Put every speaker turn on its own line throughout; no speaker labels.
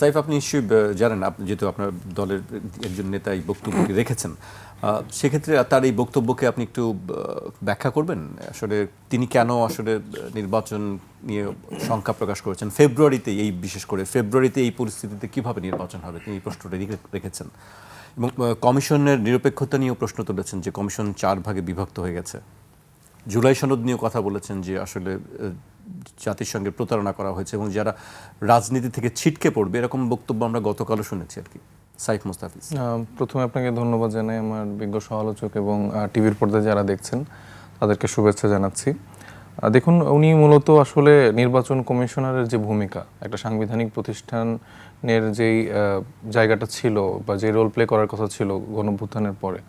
সাইফ আপনি নিশ্চয়ই জানেন আপনি যেহেতু আপনার দলের একজন নেতা এই বক্তব্যটি রেখেছেন সেক্ষেত্রে তার এই বক্তব্যকে আপনি একটু ব্যাখ্যা করবেন? আসলে তিনি কেন আসলে নির্বাচন নিয়ে শঙ্কা প্রকাশ করেছেন? ফেব্রুয়ারিতে এই বিশেষ করে ফেব্রুয়ারিতে এই পরিস্থিতিতে কীভাবে নির্বাচন হবে? তিনি এই প্রশ্নটা রেখেছেন। এবং কমিশনের নিরপেক্ষতা নিয়েও প্রশ্ন তুলেছেন যে কমিশন চার ভাগে বিভক্ত হয়ে গেছে। জুলাই সনদ নিয়েও কথা বলেছেন যে আসলে আহ, জাতিসংঘের প্রতারণা করা হয়েছে এবং যারা রাজনীতি থেকে ছিটকে পড়বে এরকম বক্তব্য আমরা গতকালও শুনেছি আর কি। সাইফ মুস্তাফিজ।
প্রথমে আপনাকে ধন্যবাদ জানাই আমার বিজ্ঞ সমালোচক এবং টিভির পর্দায় যারা দেখছেন তাদেরকে শুভেচ্ছা জানাচ্ছি। দেখুন উনি মূলত আসলে নির্বাচন কমিশনারের যে ভূমিকা একটা সাংবিধানিক প্রতিষ্ঠানের যেই জায়গাটা ছিল বা যে রোল প্লে করার কথা ছিল গণভ্যুত্থানের পরে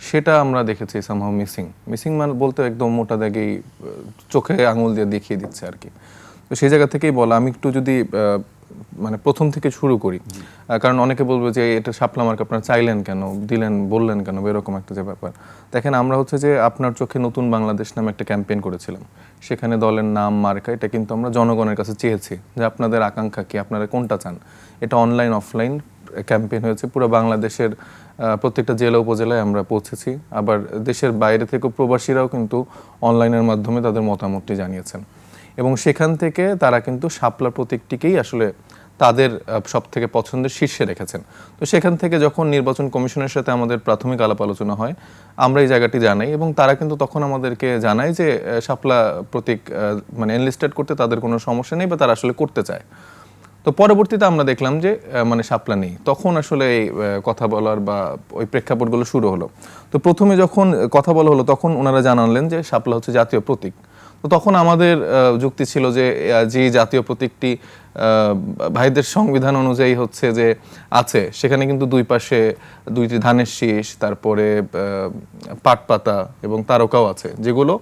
সেটা আমরা দেখেছি সামহাও মিসিং মিসিং মানে বলতে একদম মোটা দাগেই চোখে আঙুল দিয়ে দেখিয়ে দিচ্ছে আর কি। তো সেই জায়গা থেকেই বলা আমি একটু যদি মানে প্রথম থেকে শুরু করি কারণ অনেকে বলবে যে এটা শাপলা মার্ক আপনারা চাইলেন কেন দিলেন বললেন কেন এরকম একটা যে ব্যাপার। দেখেন আমরা হচ্ছে যে আপনার চোখে নতুন বাংলাদেশ নামে একটা ক্যাম্পেইন করেছিলাম। সেখানে দলের নাম মার্কা এটা কিন্তু আমরা জনগণের কাছে চেয়েছি যে আপনাদের আকাঙ্ক্ষা কি আপনারা কোনটা চান? এটা অনলাইন অফলাইন ক্যাম্পেইন হয়েছে। পুরো বাংলাদেশের প্রত্যেকটা জেলা উপজেলায় আমরা পৌঁছেছি। আবার দেশের বাইরে থেকে প্রবাসীরাও কিন্তু অনলাইনের মাধ্যমে তাদের মতামতটি জানিয়েছেন। এবং সেখান থেকে তারা কিন্তু শাপলা প্রতীকটিকেই আসলে তাদের সব থেকে পছন্দের শীর্ষে রেখেছেন। তো সেখান থেকে যখন নির্বাচন কমিশনের সাথে আমাদের প্রাথমিক আলাপ আলোচনা হয়, আমরা এই জায়গাটি জানাই এবং তারা কিন্তু তখন আমাদেরকে জানায় যে শাপলা প্রতীক মানে এনলিস্টেড করতে তাদের কোনো সমস্যা নেই বা তারা আসলে করতে চায়। তো পরবর্তীতে আমরা দেখলাম যে মানে শাপলা নেই। তখন আসলে এই কথা বলার বা ওই প্রেক্ষাপটগুলো শুরু হলো। তো প্রথমে যখন কথা বলা হলো, তখন ওনারা জানালেন যে শাপলা হচ্ছে জাতীয় প্রতীক। তো তখন আমাদের যুক্তি ছিল যে যে জাতীয় প্রতীকটি ভাইদের সংবিধান অনুযায়ী হচ্ছে যে, আছে। সেখানে কিন্তু দুই পাশে দুইটি ধানের শীষ, তারপরে পাট পাতা এবং তারকাও আছে, যেগুলো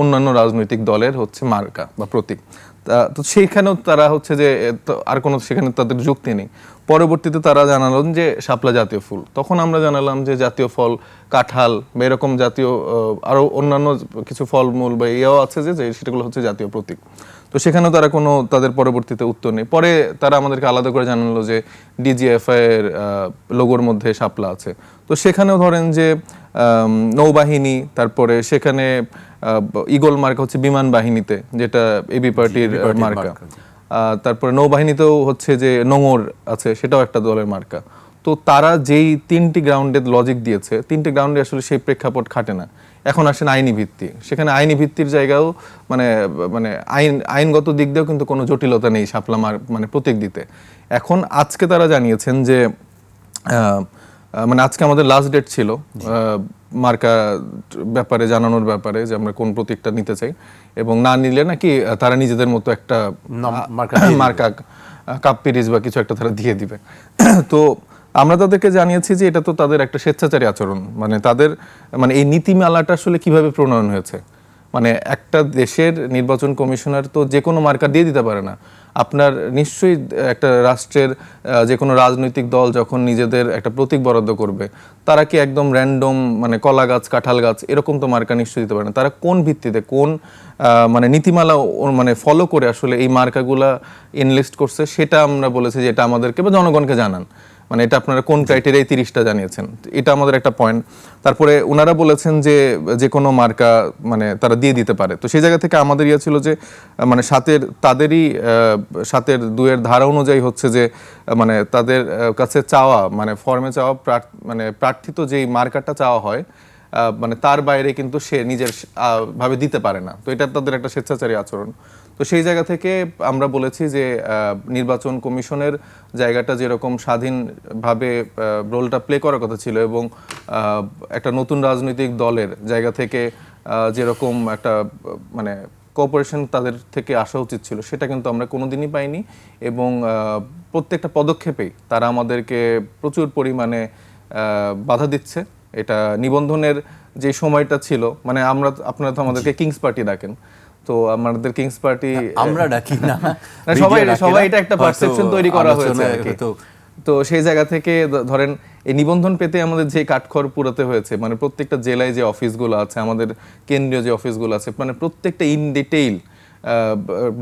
অন্যান্য রাজনৈতিক দলের হচ্ছে মার্কা বা প্রতীক। তা- সেইখানেও তারা হচ্ছে যে আর কোনো সেখানে তাদের যুক্তি নেই। পরবর্তীতে তারা জানালেন যে, শাপলা জাতীয় ফুল। তখন আমরা জানালাম যে, জাতীয় ফল কাঁঠাল বা এরকম জাতীয় আহ, আরও অন্যান্য কিছু ফলমূল বা ইয়েও আছে যে সেটাগুলো হচ্ছে জাতীয় প্রতীক। তো সেখানেও তারা কোনো তাদের পরবর্তীতে উত্তর নেই। পরে তারা আমাদেরকে আলাদা করে জানালো যে ডিজিএফআই এর লোগোর মধ্যে শাপলা আছে। তো সেখানেও ধরেন যে নৌবাহিনী তারপরে সেখানে আহ, ইগল মার্কা হচ্ছে বিমান বাহিনীতে যেটা এবি পার্টির মার্কা। তারপরে নৌবাহিনীতেও হচ্ছে যে নোঙর আছে সেটাও একটা দলের মার্কা। তো তারা যেই তিনটি গ্রাউন্ডে লজিক দিয়েছে তিনটি গ্রাউন্ডে আসলে সেই প্রেক্ষাপট খাটে না। এখন আসেন আইনি ভিত্তি। সেখানে আইনি ভিত্তির জায়গাও মানে মানে আইন আইনগত দিক দিয়েও কিন্তু কোনো জটিলতা নেই শাপলা মার মানে প্রতীক দিতে। এখন আজকে তারা জানিয়েছেন যে মানে আজকে আমাদের লাস্ট ডেট ছিল মার্কা ব্যাপারে জানানোর ব্যাপারে যে আমরা কোন প্রতীকটা নিতে চাই। এবং না নিলে নাকি তারা নিজেদের মতো একটা
মার্কা
মার্কা কাপ পিরিজ বা কিছু একটা তারা দিয়ে দিবে। তো আমরা তাদেরকে জানিয়েছি যে এটা তো তাদের একটা স্বেচ্ছাচারী আচরণ। মানে তাদের মানে এই নীতিমালাটা আসলে কীভাবে প্রণয়ন হয়েছে? মানে একটা দেশের নির্বাচন কমিশনার তো যে কোনো মার্কা দিয়ে দিতে পারে না। আপনার নিশ্চয়ই একটা রাষ্ট্রের যে কোনো রাজনৈতিক দল যখন নিজেদের একটা প্রতীক বরাদ্দ করবে, তারা কি একদম র্যান্ডম মানে কলা গাছ, কাঁঠাল গাছ, এরকম তো মার্কা নিশ্চয়ই দিতে পারে না। তারা কোন ভিত্তিতে, কোন মানে নীতিমালা মানে ফলো করে আসলে এই মার্কাগুলা ইনলিস্ট করছে, সেটা আমরা বলেছি যে এটা আমাদেরকে বা জনগণকে জানান। মানে এটা আপনারা কোন ক্রাইটেরিয়ায় তিরিশটা জানিয়েছেন? এটা আমাদের একটা পয়েন্ট তারপরে ওনারা বলেছেন যে যে কোনো মার্কা মানে তারা দিয়ে দিতে পারে। তো সেই জায়গা থেকে আমাদের ইয়ে ছিল যে মানে সাতের, তাদেরই সাতের দুয়ের ধারা অনুযায়ী হচ্ছে যে মানে তাদের কাছে চাওয়া মানে ফর্মে চাওয়া মানে প্রার্থিত যেই মার্কাটা চাওয়া হয় মানে তার বাইরে কিন্তু সে নিজের ভাবে দিতে পারে না। তো এটা তাদের একটা স্বেচ্ছাচারী আচরণ। তো সেই জায়গা থেকে আমরা বলেছি যে নির্বাচন কমিশনের জায়গাটা যেরকম স্বাধীনভাবে রোলটা প্লে করার কথা ছিল এবং একটা নতুন রাজনৈতিক দলের জায়গা থেকে যেরকম একটা মানে কোঅপারেশন তাদের থেকে আসা উচিত ছিল সেটা কিন্তু আমরা কোনোদিনই পাইনি এবং প্রত্যেকটা পদক্ষেপেই তারা আমাদেরকে প্রচুর পরিমাণে বাধা দিচ্ছে। এটা নিবন্ধনের যে সময়টা ছিল মানে আমরা আপনারা তো আমাদেরকে কিংস পার্টি ডাকেন। তো আমাদের কিংস পার্টি
আমরা ডাকি না।
সবাই সবাই এটা একটা পারসেপশন তৈরি করা হয়েছে।
হয়তো
তো সেই জায়গা থেকে ধরেন এই নিবন্ধন পেতে আমাদের যে কাঠখড় পুরাতে হয়েছে মানে প্রত্যেকটা জেলায় যে অফিসগুলো আছে আমাদের কেন্দ্রীয় যে অফিসগুলো আছে মানে প্রত্যেকটা ইন ডিটেইল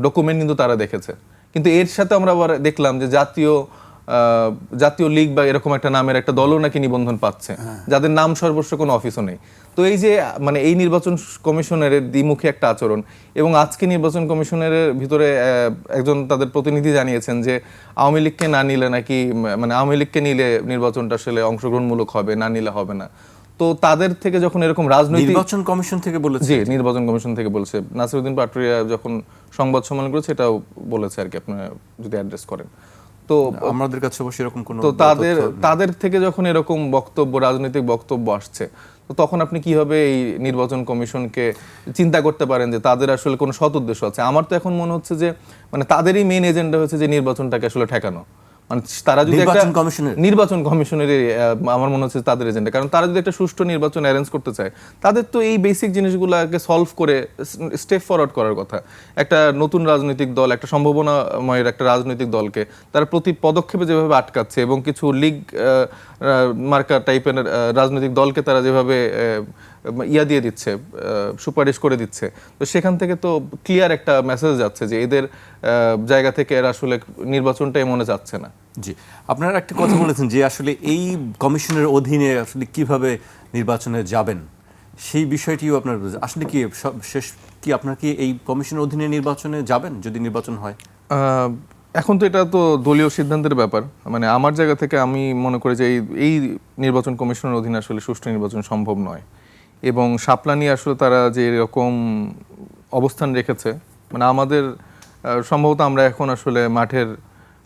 ডকুমেন্ট কিন্তু তারা দেখেছে। কিন্তু এর সাথে আমরা আবার দেখলাম যে জাতীয় জাতীয় লীগ বা এরকম একটা নামের একটা দলও নাকি নিবন্ধন পাচ্ছে। যাদের নাম সর্বস্ব কোনো অফিসও নেই। তো এই যে মানে এই নির্বাচন কমিশনের দ্বিমুখী একটা আচরণ এবং আজকে নির্বাচন কমিশনের ভিতরে একজন তাদের প্রতিনিধি জানিয়েছেন যে আওয়ামী লীগকে না নিলে নাকি মানে আওয়ামী লীগকে নিলে নির্বাচনটা আসলে অংশগ্রহণমূলক হবে না নিলে হবে না। তো তাদের থেকে যখন এরকম রাজনৈতিক
নির্বাচন কমিশন থেকে বলেছে।
জি নির্বাচন কমিশন থেকে বলছে। নাসিরুদ্দিন পাটুরিয়া যখন সংবাদ সম্মেলন করেছে এটাও বলেছে আর কি আপনারা যদি অ্যাড্রেস করেন। তো
আমাদের কাছে অবশ্যই এরকম কোনো
তো তাদের তাদের থেকে যখন এরকম বক্তব্য রাজনৈতিক বক্তব্য আসছে তো তখন আপনি কীভাবে এই নির্বাচন কমিশনকে চিন্তা করতে পারেন যে তাদের আসলে কোনো সৎ উদ্দেশ্য আছে? আমার তো এখন মনে হচ্ছে যে মানে তাদেরই মেইন এজেন্ডা হচ্ছে যে নির্বাচনটাকে আসলে ঠেকানো। মানে তারা যদি
নির্বাচন কমিশনের?
নির্বাচন কমিশনের আমার মনে হচ্ছে তাদের এজেন্ডা কারণ তারা যদি একটা সুষ্ঠু নির্বাচন অ্যারেঞ্জ করতে চায় তাদের তো এই বেসিক জিনিসগুলোকে সলভ করে স্টেপ ফরওয়ার্ড করার কথা একটা নতুন রাজনৈতিক দল একটা সম্ভাবনাময়ের একটা রাজনৈতিক দলকে তারা প্রতি পদক্ষেপে যেভাবে আটকাচ্ছে এবং কিছু লিগ মার্কা টাইপের রাজনৈতিক দলকে তারা যেভাবে ইয়া দিয়ে দিচ্ছে সুপারিশ করে দিচ্ছে। তো সেখান থেকে তো ক্লিয়ার একটা মেসেজ যাচ্ছে যে এদের জায়গা থেকে এরা আসলে নির্বাচনটাই মনে যাচ্ছে না।
জি। আপনারা একটা কথা বলেছেন যে আসলে এই কমিশনের অধীনে আসলে কীভাবে নির্বাচনে যাবেন সেই বিষয়টিও আপনার আসলে কি সব- শেষ কি আপনার কি এই কমিশনের অধীনে নির্বাচনে যাবেন যদি নির্বাচন হয়?
এখন তো এটা তো দলীয় সিদ্ধান্তের ব্যাপার। মানে আমার জায়গা থেকে আমি মনে করি যে এই এই নির্বাচন কমিশনের অধীনে আসলে সুষ্ঠু নির্বাচন সম্ভব নয়। এবং শাপলা নিয়ে আসলে তারা যে এরকম অবস্থান রেখেছে মানে আমাদের সম্ভবত আমরা এখন আসলে মাঠের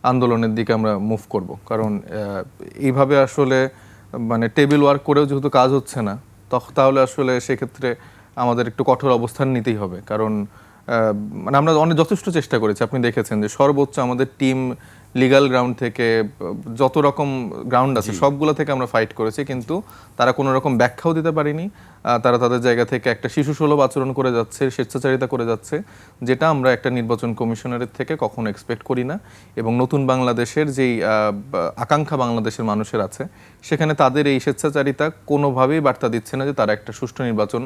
আন্দোলনের দিকে আমরা মুভ করব। কারণ এইভাবে আসলে মানে টেবিল ওয়ার্ক করেও যেহেতু কাজ হচ্ছে না তখ- তাহলে আসলে সেক্ষেত্রে আমাদের একটু কঠোর অবস্থান নিতেই হবে। কারণ মানে আমরা অনেক যথেষ্ট চেষ্টা করেছি। আপনি দেখেছেন যে সর্বোচ্চ আমাদের টিম লিগাল গ্রাউন্ড থেকে যত রকম গ্রাউন্ড আছে সবগুলো থেকে আমরা ফাইট করেছি কিন্তু তারা কোনো রকম ব্যাখ্যাও দিতে পারেনি। তারা তাদের জায়গা থেকে একটা শিশু সুলভ আচরণ করে যাচ্ছে, স্বেচ্ছাচারিতা করে যাচ্ছে, যেটা আমরা একটা নির্বাচন কমিশনারের থেকে কখনো এক্সপেক্ট করি না। এবং নতুন বাংলাদেশের যেই আকাঙ্ক্ষা বাংলাদেশের মানুষের আছে, সেখানে তাদের এই স্বেচ্ছাচারিতা কোনোভাবেই বার্তা দিচ্ছে না যে তারা একটা সুষ্ঠু নির্বাচন,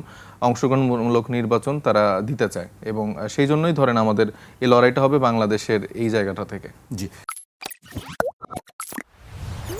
অংশগ্রহণমূলক নির্বাচন তারা দিতে চায়। এবং সেই জন্যই ধরেন আমাদের এই লড়াইটা হবে বাংলাদেশের এই জায়গাটা থেকে।
জি।